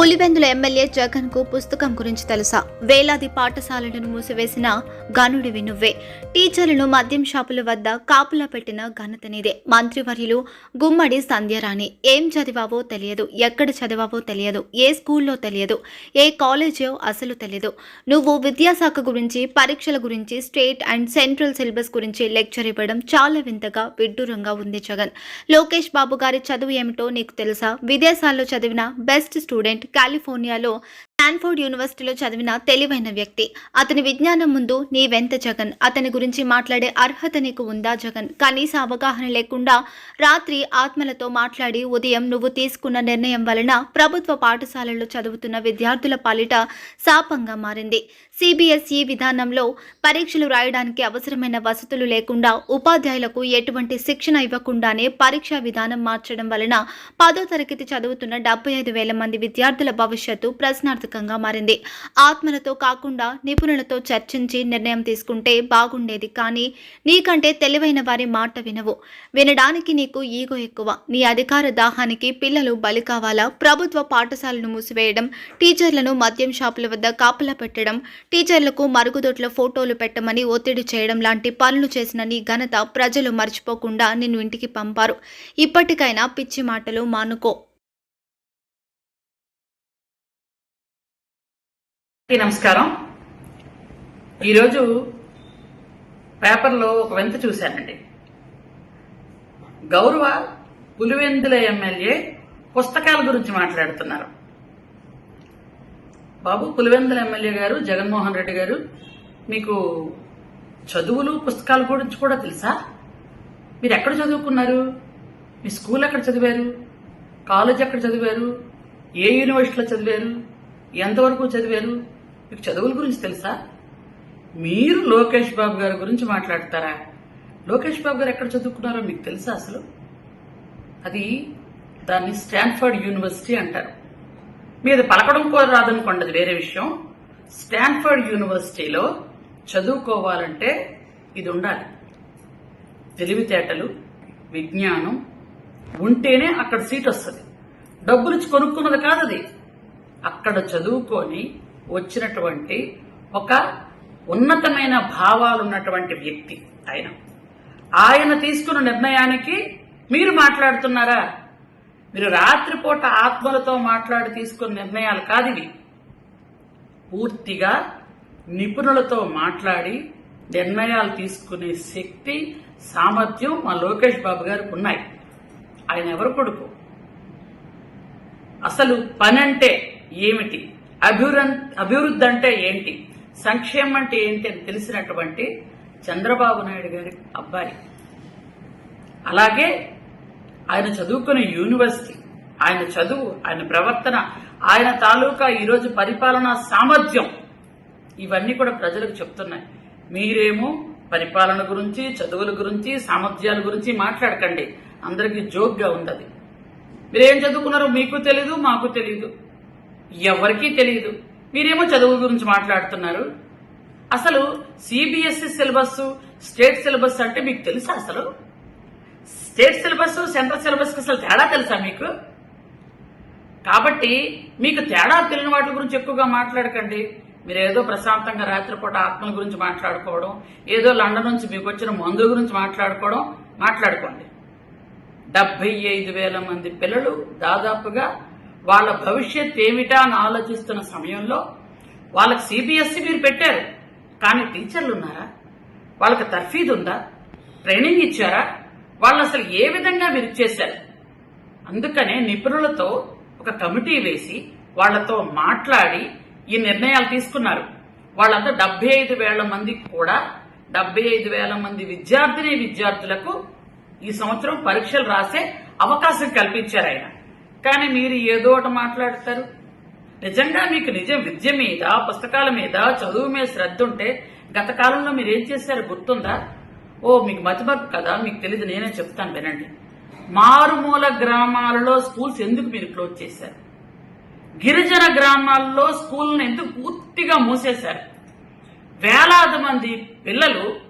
Pulivendula MLA జగన్కు పుస్తకం గురించి తెలుసా? వేలాది పాఠశాలలను మూసివేసిన గనుడివి నువ్వే. టీచర్లను మద్యం షాపుల వద్ద కాపులా పెట్టిన ఘనత నీదే. మంత్రివర్యులు గుమ్మడి సంధ్యరాణి. ఏం చదివావో తెలియదు. ఎక్కడ చదివావో తెలియదు. ఏ స్కూల్లో తెలియదు. ఏ కాలేజో అసలు తెలియదు. నువ్వు విద్యాశాఖ గురించి పరీక్షల గురించి స్టేట్ అండ్ సెంట్రల్ సిలబస్ గురించి లెక్చర్ ఇవ్వడం చాలా వింతగా విడ్డూరంగా ఉంది జగన్. లోకేష్ బాబు గారి చదువు ఏమిటో నీకు తెలుసా? విదేశాల్లో చదివిన బెస్ట్ స్టూడెంట్ కాలిఫోర్నియాలో స్టాన్ఫోర్డ్ యూనివర్సిటీలో చదివిన తెలివైన వ్యక్తి. అతని విజ్ఞానం ముందు నీవెంత జగన్. అతని గురించి మాట్లాడే అర్హత నీకు ఉందా జగన్? కనీస అవగాహన లేకుండా రాత్రి ఆత్మలతో మాట్లాడి ఉదయం నువ్వు తీసుకున్న నిర్ణయం వలన ప్రభుత్వ పాఠశాలల్లో చదువుతున్న విద్యార్థుల పాలిట శాపంగా మారింది. సిబిఎస్ఈ విధానంలో పరీక్షలు రాయడానికి అవసరమైన వసతులు లేకుండా ఉపాధ్యాయులకు ఎటువంటి శిక్షణ ఇవ్వకుండానే పరీక్షా విధానం మార్చడం వలన పదో తరగతి చదువుతున్న డెబ్బై ఐదు వేల మంది విద్యార్థుల భవిష్యత్తు ప్రశ్నార్థకంగా మారింది. ఆత్మలతో కాకుండా నిపుణులతో చర్చించి నిర్ణయం తీసుకుంటే బాగుండేది కానీ నీకంటే తెలివైన వారి మాట వినవు. వినడానికి నీకు ఈగో ఎక్కువ. నీ అధికార దాహానికి పిల్లలు బలి కావాలా? ప్రభుత్వ పాఠశాలను మూసివేయడం టీచర్లను మద్యం షాపుల వద్ద కాపలా పెట్టడం టీచర్లకు మరుగుదొడ్ల ఫోటోలు పెట్టమని ఒత్తిడి చేయడం లాంటి పనులు చేసిన నీ ఘనత ప్రజలు మర్చిపోకుండా నిన్ను ఇంటికి పంపారు. ఇప్పటికైనా పిచ్చి మాటలు మానుకో. నమస్కారం. ఈరోజు పేపర్లో ఒక వింత చూశానండి. గౌరవ పులివెందుల ఎమ్మెల్యే పుస్తకాల గురించి మాట్లాడుతున్నారు. బాబు పులివెందుల ఎమ్మెల్యే గారు జగన్మోహన్ రెడ్డి గారు మీకు చదువులు పుస్తకాల గురించి కూడా తెలుసా? మీరు ఎక్కడ చదువుకున్నారు? మీ స్కూల్ ఎక్కడ చదివారు? కాలేజ్ ఎక్కడ చదివారు? ఏ యూనివర్సిటీలో చదివారు? ఎంతవరకు చదివారు? మీకు చదువుల గురించి తెలుసా? మీరు లోకేష్ బాబు గారి గురించి మాట్లాడతారా? లోకేష్ బాబు గారు ఎక్కడ చదువుకున్నారో మీకు తెలుసా అసలు? అది దాన్ని స్టాన్ఫర్డ్ యూనివర్సిటీ అంటారు. మీద పలకడం కూడా రాదనుకోండి అది వేరే విషయం. స్టాన్ఫర్డ్ యూనివర్సిటీలో చదువుకోవాలంటే ఇది ఉండాలి. తెలివితేటలు విజ్ఞానం ఉంటేనే అక్కడ సీట్ వస్తుంది. డబ్బులు కొనుక్కున్నది కాదు అది అక్కడ చదువుకొని వచ్చినటువంటి ఒక ఉన్నతమైన భావాలు ఉన్నటువంటి వ్యక్తి ఆయన. ఆయన తీసుకున్న నిర్ణయానికి మీరు మాట్లాడుతున్నారా? మీరు రాత్రిపూట ఆత్మలతో మాట్లాడి తీసుకున్న నిర్ణయాలు కాదు ఇవి. పూర్తిగా నిపుణులతో మాట్లాడి నిర్ణయాలు తీసుకునే శక్తి సామర్థ్యం మా లోకేష్ బాబు గారికి ఉన్నాయి. ఆయన ఎవరు కొడుకు? అసలు పని అంటే ఏమిటి? అభివృద్ధి అభివృద్ధి అంటే ఏంటి? సంక్షేమం అంటే ఏంటి అని తెలిసినటువంటి చంద్రబాబు నాయుడు గారి అబ్బాయి. అలాగే ఆయన చదువుకునే యూనివర్సిటీ ఆయన చదువు ఆయన ప్రవర్తన ఆయన తాలూకా ఈరోజు పరిపాలనా సామర్థ్యం ఇవన్నీ కూడా ప్రజలకు చెప్తున్నాయి. మీరేమో పరిపాలన గురించి చదువుల గురించి సామర్థ్యాల గురించి మాట్లాడకండి. అందరికీ జోక్గా ఉంది మీరేం చదువుకున్నారో మీకు తెలీదు మాకు తెలీదు. ఎవరికీ తెలియదు మీరేమో చదువు గురించి మాట్లాడుతున్నారు. అసలు సిబిఎస్ఈ సిలబస్ స్టేట్ సిలబస్ అంటే మీకు తెలుసా అసలు? స్టేట్ సిలబస్ సెంట్రల్ సిలబస్ అసలు తేడా తెలుసా మీకు? కాబట్టి మీకు తేడా తెలియని వాటి గురించి ఎక్కువగా మాట్లాడకండి. మీరు ఏదో ప్రశాంతంగా రాత్రిపూట ఆత్మల గురించి మాట్లాడుకోవడం ఏదో లండన్ నుంచి మీకు వచ్చిన మందు గురించి మాట్లాడుకోవడం మాట్లాడుకోండి. డెబ్బై ఐదు వేల మంది పిల్లలు దాదాపుగా వాళ్ళ భవిష్యత్ ఏమిటా అని ఆలోచిస్తున్న సమయంలో వాళ్ళకి సిబిఎస్సి మీరు పెట్టారు. కానీ టీచర్లు ఉన్నారా? వాళ్ళకి తర్ఫీదు ఉందా? ట్రైనింగ్ ఇచ్చారా? వాళ్ళు అసలు ఏ విధంగా మీరు చేశారు? అందుకనే నిపుణులతో ఒక కమిటీ వేసి వాళ్ళతో మాట్లాడి ఈ నిర్ణయాలు తీసుకున్నారు. వాళ్ళంతా డెబ్బై ఐదు వేల మందికి కూడా డెబ్బై ఐదు వేల మంది విద్యార్థిని విద్యార్థులకు ఈ సంవత్సరం పరీక్షలు రాసే అవకాశం కల్పించారు ఆయన. కానీ మీరు ఏదో ఒకటి మాట్లాడతారు. నిజంగా మీకు నిజం విద్య మీద పుస్తకాల మీద చదువు మీద శ్రద్ధ ఉంటే గత కాలంలో మీరు ఏం చేశారు గుర్తుందా? ఓ మీకు మతిమరుపు కదా మీకు తెలియదు నేనే చెప్తాను వినండి. మారుమూల గ్రామాలలో స్కూల్స్ ఎందుకు మీరు క్లోజ్ చేశారు? గిరిజన గ్రామాల్లో స్కూల్ని ఎందుకు పూర్తిగా మూసేశారు? వేలాది మంది పిల్లలు